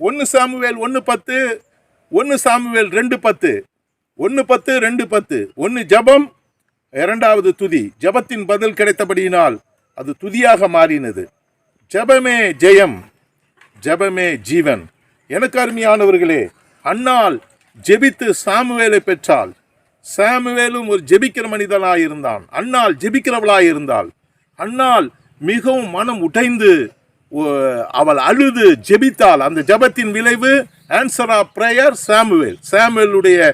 ஒன்று சாமுவேல் ஒன்று பத்து ஒன்று சாமுவேல் ரெண்டு பத்து. ஒன்று பத்து ரெண்டு பத்து. ஒன்று ஜெபம் இரண்டாவது துதி. ஜெபத்தின் பதில் கிடைத்தபடியினால் அது துதியாக மாறினது. ஜெபமே ஜெயம் ஜெபமே ஜீவன். எனக்கு அருமையானவர்களே அன்னால் ஜெபித்து சாமுவேலை பெற்றால் சாமுவேலும் ஒரு ஜெபிக்கிற மனிதனாக இருந்தான் அன்னால் ஜெபிக்கிறவளாய் இருந்தாள் மிகவும் மனம் உடைந்து அவள் அழுது ஜெபித்தாள். அந்த ஜெபத்தின் விளைவு ஆன்சர் ஆஃப் ப்ரேயர் சாமுவேல். சாமுவேலுடைய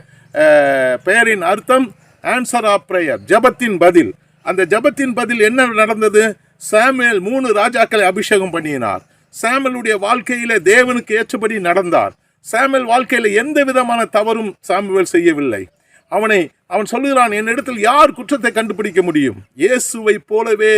பெயரின் அர்த்தம் ஆன்சர் ஆஃப் ப்ரேயர் ஜெபத்தின் பதில். அந்த ஜெபத்தின் பதில் என்ன நடந்தது? சாமுவேல் மூணு ராஜாக்களை அபிஷேகம் பண்ணினார். சாமுவேலுடைய வாழ்க்கையில தேவனுக்கு ஏற்றபடி நடந்தார். சாமுவேல் வாழ்க்கையில எந்த விதமான தவறும் சாமுவேல் செய்யவில்லை. அவனை அவன் சொல்லுகிறான் என்னிடத்தில் யார் குற்றத்தை கண்டுபிடிக்க முடியும்? இயேசுவை போலவே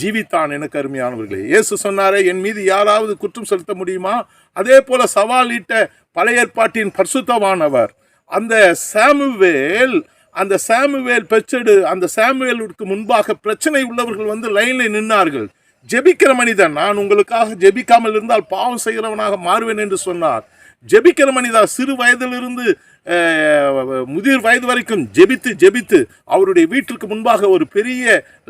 ஜீவித்தான் எனக்கு அருமையானவர்களே. இயேசு சொன்னாரே என் மீது யாராவது குற்றம் செலுத்த முடியுமா? அதே போல சவாலிட்ட பழைய ஏற்பாட்டின் பரிசுத்தமானவர் அந்த சாமுவேல் அந்த சாமுவேல் பெற்றெடு அந்த சாமுவேலுக்கு முன்பாக பிரச்சனை உள்ளவர்கள் வந்து லைனில் நின்னார்கள். ஜெபிக்கிற மனிதன் நான் உங்களுக்காக ஜெபிக்காமல் இருந்தால் பாவம் செய்கிறவனாக மாறுவேன் என்று சொன்னார். ஜெபிக்கிற மனிதா சிறு வயதிலிருந்து முதிர் வயது வரைக்கும் ஜெபித்து ஜெபித்து அவருடைய வீட்டிற்கு முன்பாக ஒரு பெரிய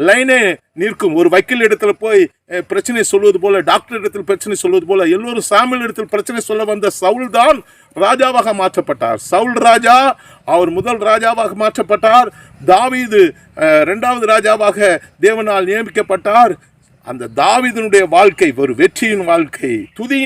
லைனே நிற்கும். ஒரு வக்கீல் இடத்துல போய் பிரச்சனை சொல்வது போல டாக்டர் இடத்தில் பிரச்சனை சொல்வது போல எல்லோரும் சாமியல் இடத்தில் பிரச்சனை சொல்ல வந்த சவுல் தான் ராஜாவாக மாற்றப்பட்டார். சவுல் ராஜா அவர் முதல் ராஜாவாக மாற்றப்பட்டார். தாவீது ரெண்டாவது இரண்டாவது ராஜாவாக தேவனால் நியமிக்கப்பட்டார். அந்த தாவிதனுடைய வாழ்க்கை ஒரு வெற்றியின் வாழ்க்கை. துதி